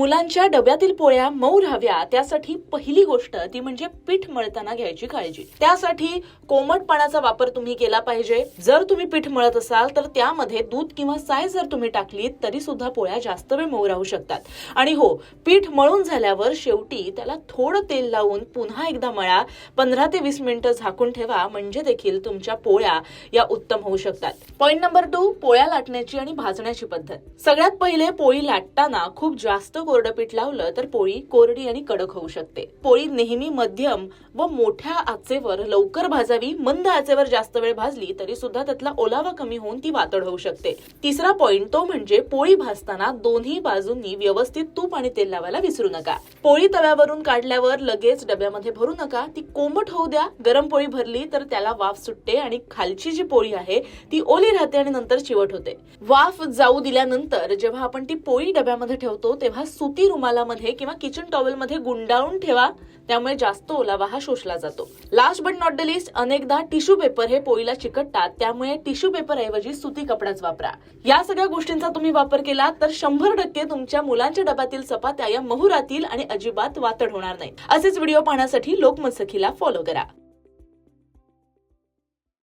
मुलांच्या डब्यातील पोळ्या मऊ राहाव्या त्यासाठी पहिली गोष्ट ती म्हणजे पीठ मळताना घ्यायची काळजी. त्यासाठी कोमट पाण्याचा वापर तुम्ही केला पाहिजे. जर तुम्ही पीठ मळत असाल तर त्यामध्ये दूध किंवा साय जर तुम्ही टाकली तरी सुद्धा पोळ्या जास्त वेळ मऊ राहू शकतात. आणि हो पीठ मळून झाल्यावर शेवटी त्याला थोडं तेल लावून पुन्हा एकदा मळा. पंधरा ते वीस मिनिटं झाकून ठेवा म्हणजे देखील तुमच्या पोळ्या या उत्तम होऊ शकतात. पॉईंट नंबर टू पोळ्या लाटण्याची आणि भाजण्याची पद्धत. सगळ्यात पहिले पोळी लाटताना खूप जास्त कोरडं पीठ लावलं तर पोळी कोरडी आणि कडक होऊ शकते. पोळी नेहमी मध्यम व मोठ्या आचेवर लवकर भाजावी मंद आचेवर जास्त वेळ भाजली तरी सुद्धा त्यातला ओलावा कमी होऊन ती वातड होऊ शकते. तिसरा पॉइंट तो म्हणजे पोळी भाजताना दोन्ही बाजूंनी व्यवस्थित तूप आणि तेल लावायला विसरू नका. पोळी तव्यावरून काढल्यावर लगेच डब्यामध्ये भरू नका. ती कोमट होऊ द्या. गरम पोळी भरली तर त्याला वाफ सुटते आणि खालची जी पोळी आहे ती ओली राहते आणि नंतर चिवट होते. वाफ जाऊ दिल्यानंतर जेव्हा आपण ती पोळी डब्यामध्ये ठेवतो तेव्हा सुती रुमालामध्ये किंवा किचन टॉवेलमध्ये गुंडाळून ठेवा. त्यामुळे जास्त ओलावा हा शोषला जातो. Last but not the least अनेकदा टिश्यू पेपर हे पोळीला चिकटतात. त्यामुळे टिश्यू पेपर ऐवजी सुती कपडाच वापरा. या सगळ्या गोष्टींचा तुम्ही वापर केला तर शंभर टक्के तुमच्या मुलांच्या डब्यातील चपात्या या महुरातील आणि अजिबात वातड होणार नाही. असेच व्हिडिओ पाहण्यासाठी लोकमत सखीला फॉलो करा.